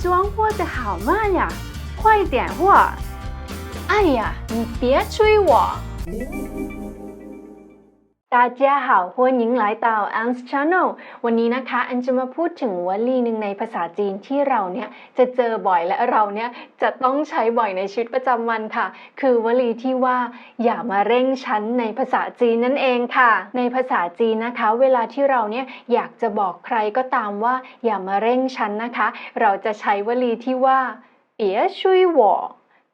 装货的好慢呀，快点货！哎呀，你别催我。大家好欢迎来到 Anne's Channel วันนี้นะคะอันจะมาพูดถึงวลีหนึ่งในภาษาจีนที่เราเนี่ยจะเจอบ่อยและเราเนี่ยจะต้องใช้บ่อยในชีวิตประจำวันค่ะ คือวลีที่ว่า อย่ามาเร่งฉันในภาษาจีนนั่นเองค่ะ ในภาษาจีนนะคะ เวลาที่เราเนี่ยอยากจะบอกใครก็ตามว่า อย่ามาเร่งฉันนะคะ เราจะใช้วลีที่ว่า别催我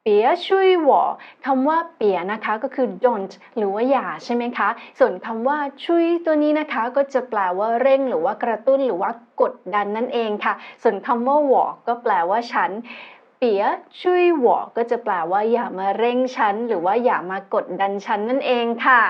เปียช่วยหวอคำว่าเปียนะคะก็คือ don't หรือว่าอย่าใช่ไหมคะ ส่วนคำว่าช่วยตัวนี้นะคะ ก็จะแปลว่าเร่ง หรือว่ากระตุ้นหรือว่ากดดันนั่นเองค่ะ ส่วนคำว่าหวอก็แปลว่าฉัน เปียชุยหวอก็จะแปลว่าอย่ามาเร่งฉัน หรือว่าอย่ามากดดันฉันนั่นเองค่ะ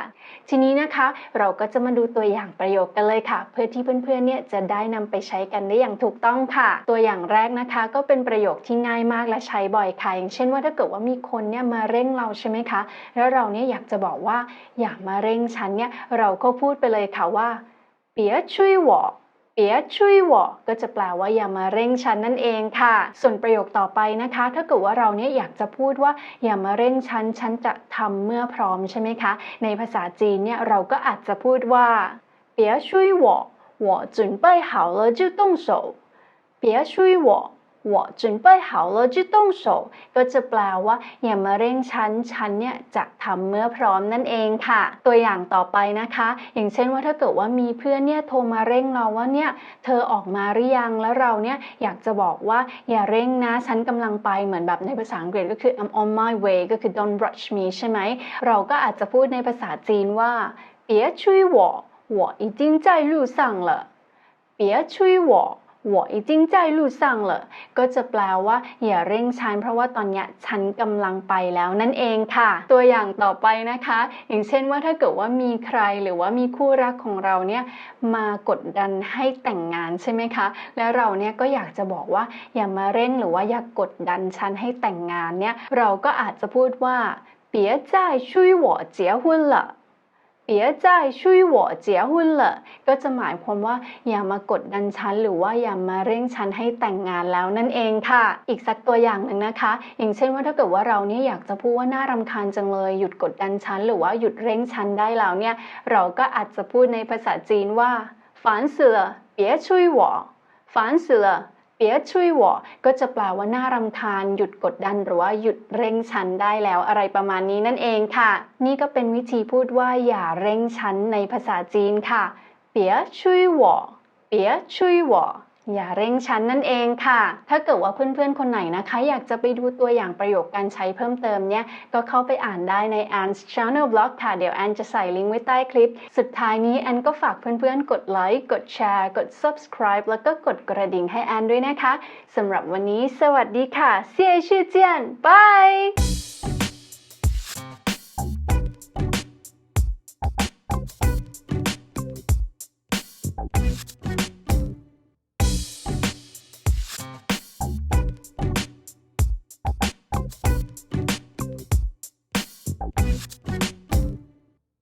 ทีนี้นะคะ เราก็จะมาดูตัวอย่างประโยคกันเลยค่ะ เพื่อที่เพื่อนๆเนี่ยจะได้นำไปใช้กันได้อย่างถูกต้องค่ะ ตัวอย่างแรกนะคะ ก็เป็นประโยคที่ง่ายมากและใช้บ่อยค่ะอย่างเช่นว่าถ้าเกิดว่ามีคนเนี่ยมาเร่งเราใช่ไหมคะ แล้วเราเนี่ยอยากจะบอกว่าอย่ามาเร่งฉันเนี่ยเราก็พูดไปเลยค่ะว่าเปียช่วยหวอ เปียช่วยหวอก็จะแปลว่าอย่ามาเร่งฉันนั่นเองค่ะ ส่วนประโยคต่อไปนะคะ ถ้าเกิดว่าเราเนี่ยอยากจะพูดว่า อย่ามาเร่งฉัน ฉันจะทำเมื่อพร้อมใช่ไหมคะ ในภาษาจีนเนี่ยเราก็อาจจะพูดว่า别催我我准备好了就动手别催我 我准备好了就动手ก็จะแปลว่าอย่ามาเร่งฉัน ฉันเนี่ยจะทำเมื่อพร้อมนั่นเองค่ะ ตัวอย่างต่อไปนะคะ อย่างเช่นว่าถ้าเกิดว่ามีเพื่อนเนี่ยโทรมาเร่งเราว่าเนี่ยเธอออกมาหรือยังแล้วเราเนี่ยอยากจะบอกว่าอย่าเร่งนะ ฉันกำลังไปเหมือนแบบในภาษาอังกฤษก็คือ I'm on my way ก็คือ don't rush me ใช่ไหม เราก็อาจจะพูดในภาษาจีนว่า别催我我已经在路上了别催我 我已经在路上了ก็จะแปลว่า อย่าเร่งฉันเพราะว่าตอนเนี้ยฉันกำลังไปแล้วนั่นเองค่ะ ตัวอย่างต่อไปนะคะ อย่างเช่นว่าถ้าเกิดว่ามีใครหรือว่ามีคู่รักของเราเนี่ยมากดดันให้แต่งงานใช่ไหมคะ แล้วเราเนี่ยก็อยากจะบอกว่า อย่ามาเร่งหรือว่าอย่ากกดดันฉันให้แต่งงานเนี่ยเราก็อาจจะพูดว่า别再催我结婚了 别再催我结婚了ก็จะหมายความว่า อย่ามากดดันฉันหรือว่าอย่ามาเร่งฉันให้แต่งงานแล้วนั่นเองค่ะ อีกสักตัวอย่างหนึ่งนะคะ อย่างเช่นว่าถ้าเกิดว่าเราเนี่ยอยากจะพูดว่าน่ารำคาญจังเลย หยุดกดดันฉันหรือว่าหยุดเร่งฉันได้แล้วเนี่ย เราก็อาจจะพูดในภาษาจีนว่า烦死了别催我烦死了 เปียช่วยหวอก็จะแปลว่าน่ารำคาญหยุดกดดันหรือว่าหยุดเร่งฉันได้แล้วอะไรประมาณนี้นั่นเองค่ะ นี่ก็เป็นวิธีพูดว่าอย่าเร่งฉันในภาษาจีนค่ะเปียช่วยหวอเปียช่วยหวอ อย่าเร่งฉันนั่นเองค่ะ ถ้าเกิดว่าเพื่อนๆ คนไหนนะคะ อยากจะไปดูตัวอย่างประโยคการใช้เพิ่มเติมเนี่ย ก็เข้าไปอ่านได้ใน Anne's Channel Blog ค่ะ เดี๋ยวแอนจะใส่ลิงก์ไว้ใต้คลิป สุดท้ายนี้แอนก็ฝากเพื่อนๆ กดไลค์ กดแชร์ กด subscribe แล้วก็กดกระดิ่งให้แอนด้วยนะคะ สำหรับวันนี้ สวัสดีค่ะเซียชื่อเจียนบาย